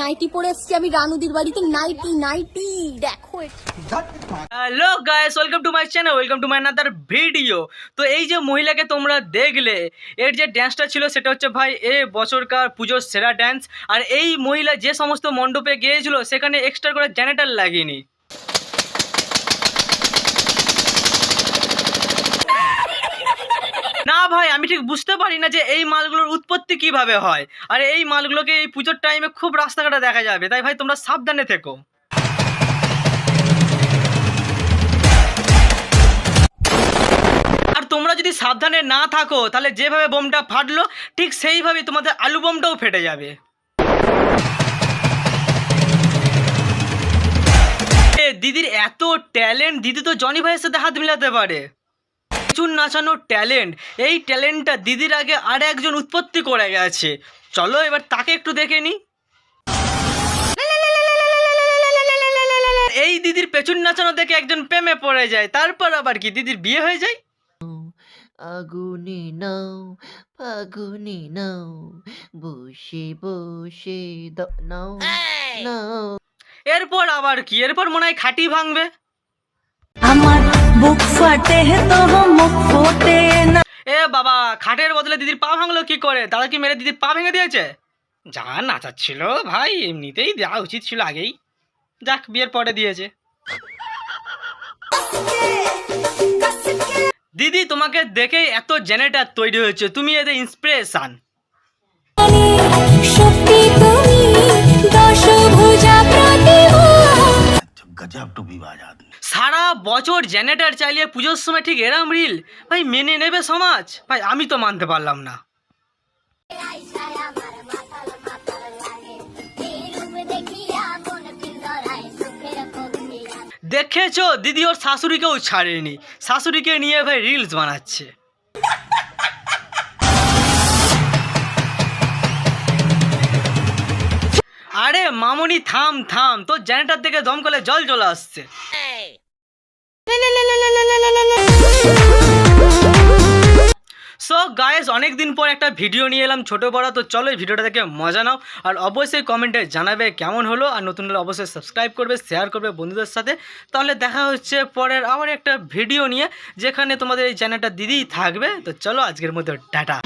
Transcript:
Nightie আমি রানুদির বাড়িতে। Nightie দেখো টু ওয়েলকাম টু ভিডিও তো এই যে মহিলাকে তোমরা দেখলে, এর যে ড্যান্সটা ছিল সেটা হচ্ছে ভাই এ পুজোর সেরা আর এই মহিলা যে সমস্ত মণ্ডপে গিয়েছিল, সেখানে এক্সট্রা করে জেনারেটার লাগেনি না ভাই, আমি ঠিক বুঝতে পারি না যে এই মালগুলোর উৎপত্তি কীভাবে হয়। আর এই মালগুলোকে এই পুজোর টাইমে খুব রাস্তাঘাটে দেখা যাবে। তাই ভাই, তোমরা সাবধানে থেকো। তোমরা যদি সাবধানে না থাকো, তাহলে যেভাবে বোমটা ফাটলো, ঠিক সেইভাবেই তোমাদের আলু বোমটাও ফেটে যাবে। দিদির এত ট্যালেন্ট দিদি তো জনি ভাইয়ের সাথে হাত মিলাতে পারে। চুন নাচানোর ট্যালেন্ট। এই ট্যালেন্টটা দিদির আগে আর একজন উৎপত্তি করে গেছে। চলো এবার তাকে একটু দেখে নি। এই দিদির পেছন নাচানো দেখে একজন প্রেমে পড়ে যায়। তারপর আবার কি? দিদির বিয়ে হয়ে যায়? আগুনে নাও ফাগুনে নাও বসে বসে দ- নাও নাও। এরপর আবার কি? এরপর মনে হয় খাটি ভাঙবে। আমার বুক ফাটে তো মুখ ফোটে না এ বাবা খাটের বদলে দিদির পা ভাঙলো কি করে? দাদা কি মেরে দিদির পা ভেঙে দিয়েছে? যা নাচাচ্ছিল ভাই এমনিতেই দেওয়া উচিত ছিল আগেই। যাক বিয়ের পরে দিয়েছে। দিদি তোমাকে দেখেই এত জেনারেটার তৈরি হয়েছে। তুমি এদের ইন্সপিরেশন গজব টুপিবাজ আদমি সারা বছর জেনারেটর চালিয়ে পুজোর সময় ঠিক এরাম রিল ভাই, মেনে নেবে সমাজ? ভাই, আমি তো মানতে পারলাম না। দেখেছ? দিদি ওর শাশুড়িকেও ছাড়েনি। শাশুড়িকে নিয়ে ভাই রিলস বানাচ্ছে। মামনি, থাম থাম। তোর জেনারেটার থেকে দম করলে জল চলে আসছে। সো গায়েস অনেক দিন পর একটা ভিডিও নিয়ে এলাম ছোটো বড়। তো চলো এই ভিডিওটা দেখে মজা নাও। আর অবশ্যই কমেন্টে জানাবে কেমন হলো। আর নতুন হলে অবশ্যই সাবস্ক্রাইব করবে শেয়ার করবে বন্ধুদের সাথে। তাহলে দেখা হচ্ছে পরের আবার একটা ভিডিও নিয়ে, যেখানে তোমাদের এই চ্যানেলটা দিদিই থাকবে। তো চলো আজকের মতো, টাটা।